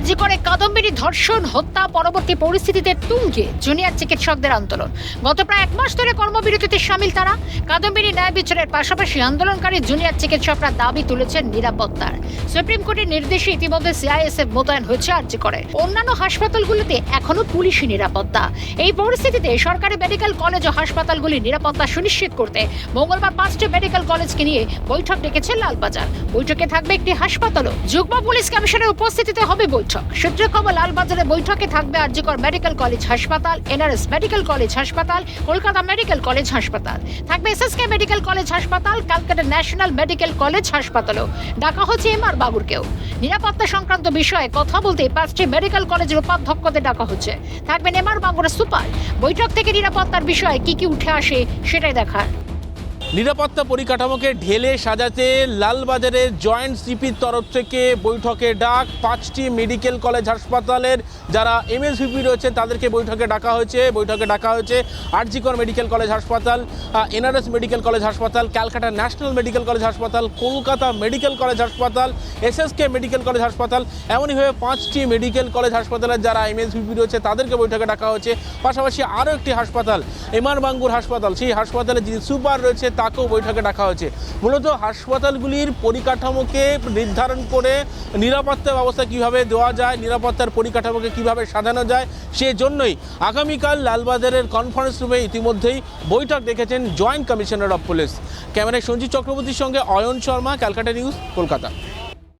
আরজি করে কাদম্বিনী ধর্ষণ, হত্যা, পরবর্তী পরিস্থিতিতে তুঙ্গে জুনিয়র চিকিৎসকদের আন্দোলন। গত প্রায় এক মাস ধরে কর্মবিরতিতে সামিল তারা। কাদম্বিনী ন্যায় বিচারের পাশাপাশি আন্দোলনকারী জুনিয়র চিকিৎসকরা দাবি তুলেছেন নিরাপত্তার। সুপ্রিম কোর্টের নির্দেশে ইতিমধ্যে সিআইএসএফ মোতায়েন হয়েছে আরজি করে অন্যান্য হাসপাতালগুলিতে এখনও পুলিশি নিরাপত্তা। এই পরিস্থিতিতে সরকারি মেডিকেল কলেজ ও হাসপাতালগুলির নিরাপত্তা সুনিশ্চিত করতে মঙ্গলবার পাঁচটি মেডিকেল কলেজকে নিয়ে বৈঠক ডেকেছে লালবাজার। বৈঠকে থাকবে একটি হাসপাতালও। যুগ্ম পুলিশ কমিশনের উপস্থিতিতে হবে বৈঠক। সূত্রে খবর, লালবাজারে বৈঠকে থাকবে আরজিকর মেডিকেল কলেজ হাসপাতাল, এনআরএস মেডিকেল কলেজ হাসপাতাল, কলকাতা মেডিকেল কলেজ হাসপাতাল। থাকবে এসএসকে মেডিকেল কলেজ হাসপাতাল ক্যালকাটা ন্যাশনাল মেডিকেল কলেজ হাসপাতালও। ডাকা হচ্ছে এম আর বাবুরকেও। নিরাপত্তা সংক্রান্ত বিষয়ে কথা বলতে পাঁচটি মেডিকেল কলেজের উপাধ্যক্ষদের ডাকা হচ্ছে। থাকবেন এম আর বাবুর সুপার। বৈঠক থেকে নিরাপত্তার বিষয়ে কি কি উঠে আসে সেটাই দেখার। নিরাপত্তা পরিকাঠামোকে ঢেলে সাজাতে লালবাজারের জয়েন্ট সিপির তরফ থেকে বৈঠকে ডাক। পাঁচটি মেডিকেল কলেজ হাসপাতালের যারা এমএসভিপি রয়েছে, তাদেরকে বৈঠকে ডাকা হয়েছে। বৈঠকে ডাকা হয়েছে আরজিকর মেডিকেল কলেজ হাসপাতাল এনআরএস মেডিকেল কলেজ হাসপাতাল, ক্যালকাটা ন্যাশনাল মেডিকেল কলেজ হাসপাতাল, কলকাতা মেডিকেল কলেজ হাসপাতাল, এসএসকে মেডিকেল কলেজ হাসপাতাল এমনইভাবে পাঁচটি মেডিকেল কলেজ হাসপাতালের যারা এমএসভিপি রয়েছে, তাদেরকে বৈঠকে ডাকা হয়েছে। পাশাপাশি আরও একটি হাসপাতাল এমআর বাঙ্গুর হাসপাতাল, সেই হাসপাতালে যিনি সুপার রয়েছে তাকেও বৈঠকে ডাকা হয়েছে। মূলত হাসপাতালগুলির পরিকাঠামোকে নির্ধারণ করে নিরাপত্তা ব্যবস্থা কীভাবে দেওয়া যায়, নিরাপত্তার পরিকাঠামোকে কীভাবে সাজানো যায়, সেজন্যই আগামীকাল লালবাজারের কনফারেন্স রুমে ইতিমধ্যেই বৈঠক ডেকেছেন জয়েন্ট কমিশনার অফ পুলিশ ক্যামেরায় সঞ্জিত চক্রবর্তীর সঙ্গে অয়ন শর্মা, ক্যালকাটা নিউজ, কলকাতা।